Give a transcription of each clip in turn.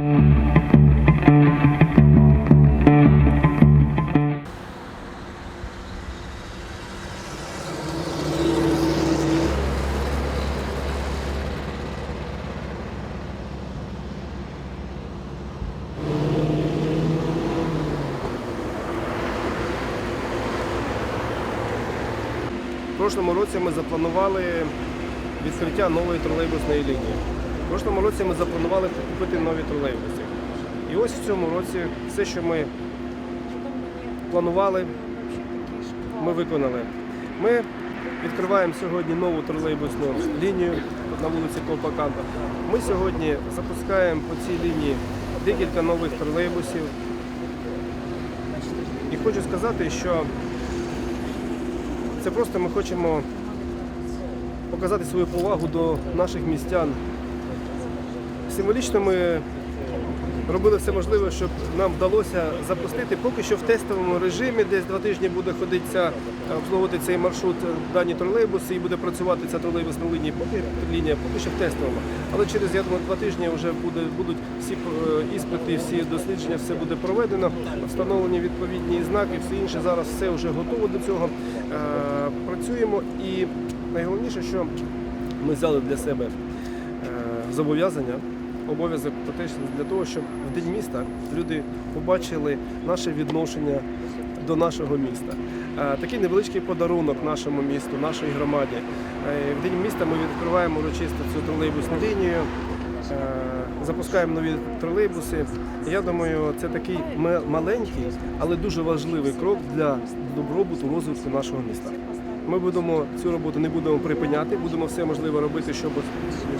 В прошлому році ми запланували відкриття нової тролейбусної лінії. В прошлому році ми запланували купити нові тролейбуси. І ось в цьому році все, що ми планували, ми виконали. Ми відкриваємо сьогодні нову тролейбусну лінію на вулиці Колпаканта. Ми сьогодні запускаємо по цій лінії декілька нових тролейбусів. І хочу сказати, що це просто ми хочемо показати свою повагу до наших містян. Символічно ми робили все можливе, щоб нам вдалося запустити поки що в тестовому режимі, десь два тижні буде ходити ця, обслуговувати цей маршрут е, дані тролейбуси і буде працювати ця тролейбусна лінія, поки лінія, поки що в тестовому. Але через я думаю, два тижні вже буде, будуть всі е, іспити, всі дослідження, все буде проведено, встановлені відповідні знаки, все інше зараз все вже готово до цього. Е, Працюємо і найголовніше, що ми взяли для себе зобов'язання, обов'язок для того, щоб в день міста люди побачили наше відношення до нашого міста. Е, Такий невеличкий подарунок нашому місту, нашій громаді. Е, В день міста ми відкриваємо урочисто цю тролейбусну лінію. е, Запускаємо нові тролейбуси. Я думаю, це такий маленький, але дуже важливий крок для добробуту розвитку нашого міста. Ми будемо цю роботу не будемо припиняти, будемо все можливе робити, щоб,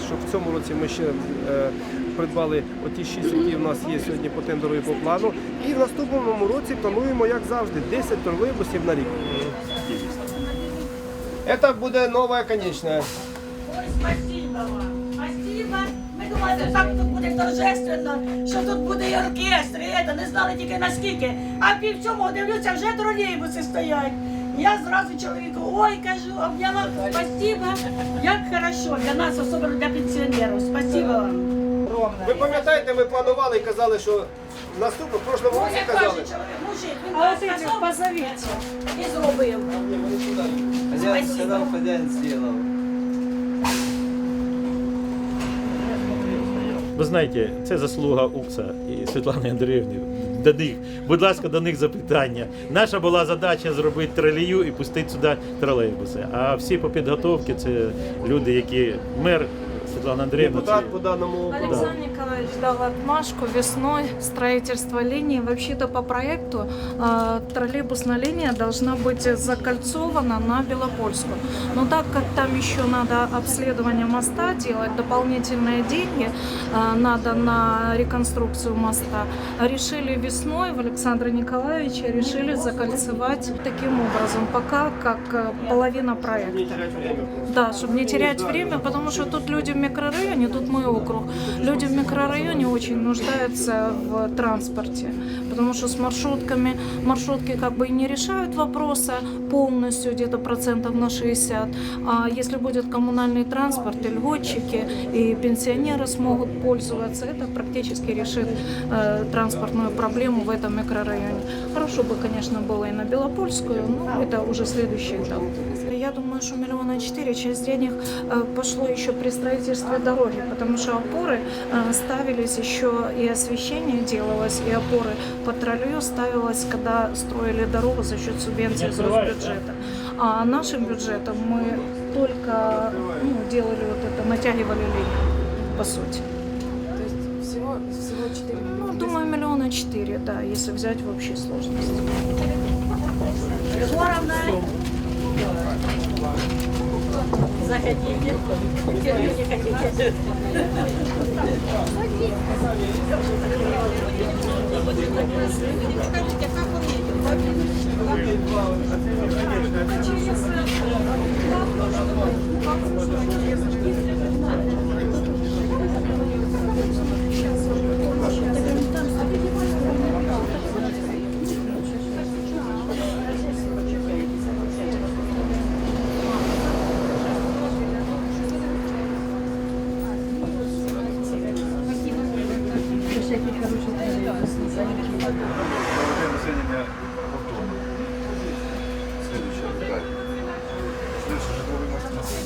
щоб в цьому році ми ще е, придбали оті шість, які в нас є сьогодні по тендеру і по плану. І в наступному році плануємо, як завжди, 10 тролейбусів на рік. Це буде нова конечна. Ой, спасибо вам. Ми думали, так тут буде торжественно, що тут буде і оркестр, і це, не знали тільки наскільки. А пів цьому дивлюся, вже тролейбуси стоять. Я зразу чоловіку, ой, кажу, обняла, спасибо. Як хорошо для нас, особливо для пенсіонерів. Спасибо вам. Ви пам'ятаєте, ми планували і казали, що в наступному, в прошлому році як каже казали. чоловік, мужик, він А вот этих позовите. і зробив. Хозяин Спасибо. сказал, хозяин сделал. Ви знаєте, це заслуга УКСа і Світлани Андріївни. До них, будь ласка, до них запитання. Наша була задача зробити тролію і пустити сюди тролейбуси. А всі по підготовці це люди, які мер Світлана Андріївна. це- Депутат по даному Александр Николаевич дал отмашку весной строительство линии. Вообще-то по проекту э, троллейбусная линия должна быть закольцована на Белопольскую. Но так как там еще надо обследование моста делать, дополнительные деньги э, надо на реконструкцию моста, решили весной в Александра Николаевича решили закольцевать таким образом, пока как э, половина проекта. Да, чтобы не терять время, потому что тут люди в микрорайоне, тут мой округ, люди в микрорайоне очень нуждаются в транспорте, потому что с маршрутками, маршрутки как бы и не решают вопроса полностью, где-то процентов на 60, а если будет коммунальный транспорт, и льготчики, и пенсионеры смогут пользоваться, это практически решит э, транспортную проблему в этом микрорайоне. Хорошо бы, конечно, было и на Белопольскую, но это уже следующий этап. Я думаю, что миллиона четыре часть денег э, пошло еще при строительстве дороги, потому что опоры э, ставились еще и освещение делалось, и опоры по троллею ставилось, когда строили дорогу за счет субвенций из бюджета. А нашим бюджетом мы только ну, делали вот это, натягивали линию, по сути. То есть всего, всего 4 Ну, думаю, миллиона четыре, да, если взять в общей сложности. Егоровна. Заходите. Люди хотите. Скажите, как он едет? Через вы едете? населення повторно. Следующее питання. Следующий житловий масив.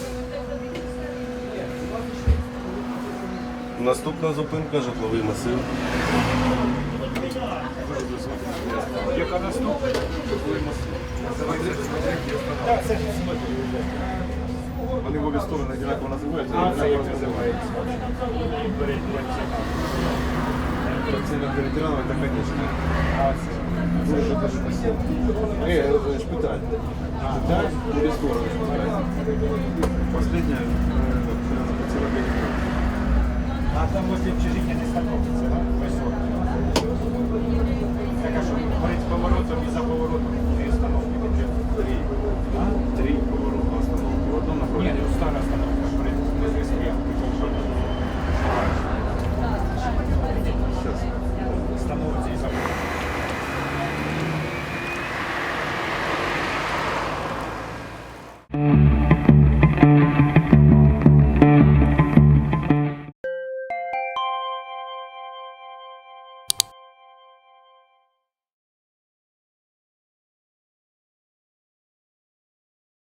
Наступна зупинка житловий масив. Яка наступна? Житловий масив. Вони в обі сторони одинаково називаються, а одинаково називаються. Вакцина перетирала, это, конечно, акция. Ну, тоже даже спасибо. Э, э, шпиталь. Шпиталь или скоро Последняя э, вакцина перетирала. А там возле общежития не стаков, да?